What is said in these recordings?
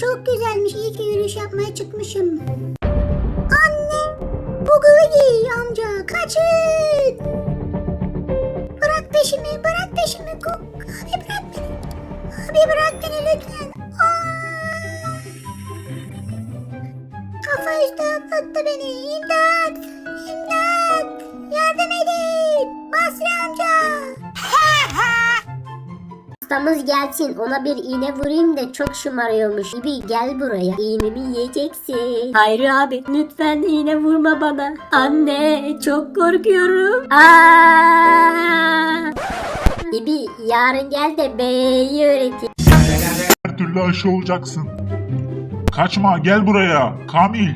Çok güzelmiş. İyi ki yürüyüş yapmaya çıkmışım. Anne! Bu Gıvıgi amca kaçın! Bırak peşimi, bırak peşimi. Abi bırak beni. Abi bırak beni lütfen. Aa! Kafa üstü atlattı beni. İmdat! Hastamız gelsin ona bir iğne vurayım da çok şımarıyormuş. Gibi gel buraya iğnemi yiyeceksin. Hayır abi lütfen iğne vurma bana. Anne çok korkuyorum. Aa! Bibi yarın gel de B'yi öğreteyim. Her türlü aşı olacaksın. Kaçma gel buraya Kamil.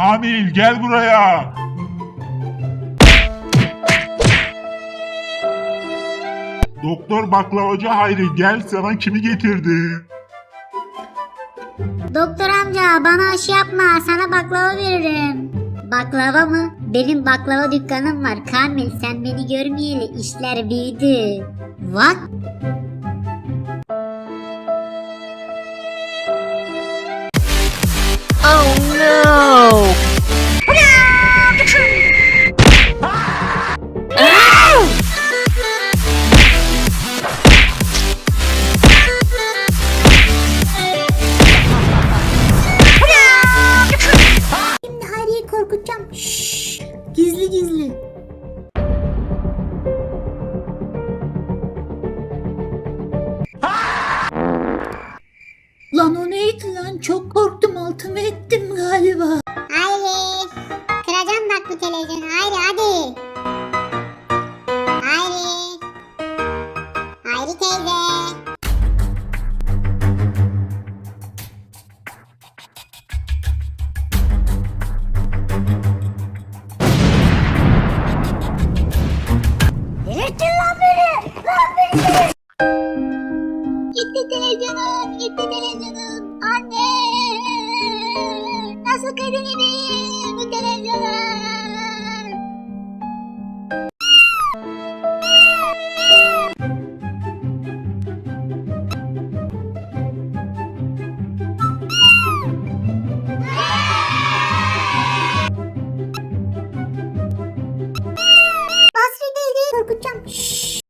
Kamil gel buraya. Doktor baklavacı Hayri gel sana kimi getirdi? Doktor amca bana aşı yapma sana baklava veririm. Baklava mı? Benim baklava dükkanım var Kamil sen beni görmeyeli işler büyüdü. What? Çok korktum altımı ettim gitti televizyonum. Anne! Nasıl kadın edeyim? Bu